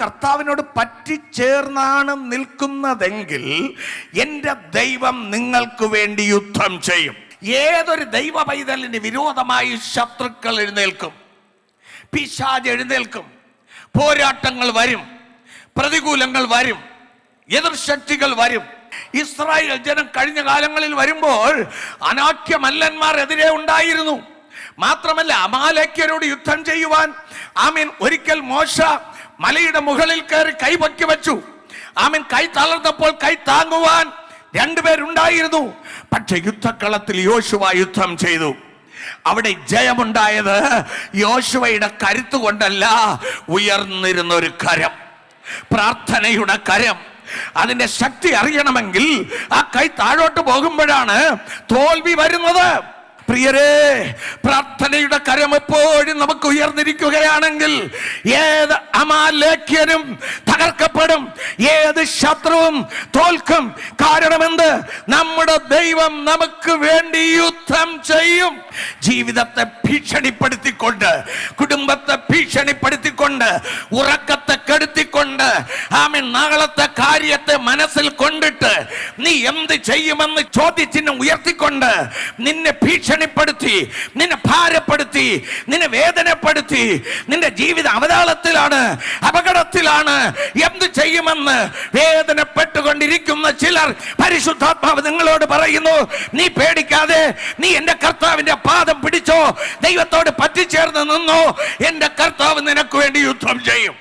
കർത്താവിനോട് പറ്റിച്ചേർന്നാണ് നിൽക്കുന്നതെങ്കിൽ എന്റെ ദൈവം നിങ്ങൾക്ക് വേണ്ടി യുദ്ധം ചെയ്യും. ഏതൊരു ദൈവ പൈതലിന് വിരോധമായി ശത്രുക്കൾ എഴുന്നേൽക്കും. പിശാജ് എഴുന്നേൽക്കും. പോരാട്ടങ്ങൾ വരും. പ്രതികൂലങ്ങൾ വരും. എതിർശക്തികൾ വരും. ഇസ്രായേൽ ജനം കഴിഞ്ഞ കാലങ്ങളിൽ വരുമ്പോൾ അനാക്യ മല്ലന്മാർ എതിരെ ഉണ്ടായിരുന്നു. മാത്രമല്ല അമാലേക്യരോട് യുദ്ധം ചെയ്യുവാൻ. ആമീൻ. ഒരിക്കൽ മോശ മലയുടെ മുകളിൽ കയറി കൈപൊക്കി വെച്ചു. ആമൻ കൈ തളർന്നപ്പോൾ കൈ താങ്ങുവാൻ രണ്ടുപേരുണ്ടായിരുന്നു. പക്ഷെ യുദ്ധക്കളത്തിൽ യോശുവ യുദ്ധം ചെയ്തു. അവിടെ ജയമുണ്ടായത് യോശുവയുടെ കരുത്ത് കൊണ്ടല്ല ഉയർന്നിരുന്ന ഒരു കരം. പ്രാർത്ഥനയുടെ കരം. അതിന്റെ ശക്തി അറിയണമെങ്കിൽ ആ കൈ താഴോട്ട് പോകുമ്പോഴാണ് തോൽവി വരുന്നത്. പ്രിയരേ പ്രാർത്ഥനയുടെ കരം എപ്പോഴും നമുക്ക് ഉയർന്നിരിക്കുകയാണെങ്കിൽ ഏത് അമാലേഖ്യനും തകർക്കപ്പെടും. ഏത് ശത്രുവും തോൽക്കും. കാരണമെന്ത്? നമ്മുടെ ദൈവം നമുക്ക് വേണ്ടി യുദ്ധം ചെയ്യും. ജീവിതത്തെ ഭീഷണിപ്പെടുത്തിക്കൊണ്ട് കുടുംബത്തെ ഭീഷണിപ്പെടുത്തിക്കൊണ്ട് ഉറക്കത്തെ കെടുത്തിക്കൊണ്ട് ആമൻ നാളത്തെ കാര്യത്തെ മനസ്സിൽ കൊണ്ടിട്ട് നീ എന്ത് ചെയ്യുമെന്ന് ചോദ്യചിഹ്നം ഉയർത്തിക്കൊണ്ട് നിന്നെ ഭീഷണിപ്പെടുത്തി നിന്നെ ഭാരപ്പെടുത്തി നിന്നെ വേദനപ്പെടുത്തി നിന്റെ ജീവിത അവതാളത്തിലാണ് അപകടത്തിലാണ് എന്ത് ചെയ്യുമെന്ന് വേദനപ്പെട്ടുകൊണ്ടിരിക്കുന്ന ചിലർ പരിശുദ്ധാത്മാവ് നിങ്ങളോട് പറയുന്നു നീ പേടിക്കാതെ നീ എന്റെ കർത്താവിന്റെ പാദം പിടിച്ചോ ദൈവത്തോട് പറ്റിച്ചേർന്ന് നിന്നോ എന്റെ കർത്താവ് നിനക്ക് വേണ്ടി യുദ്ധം ചെയ്യും.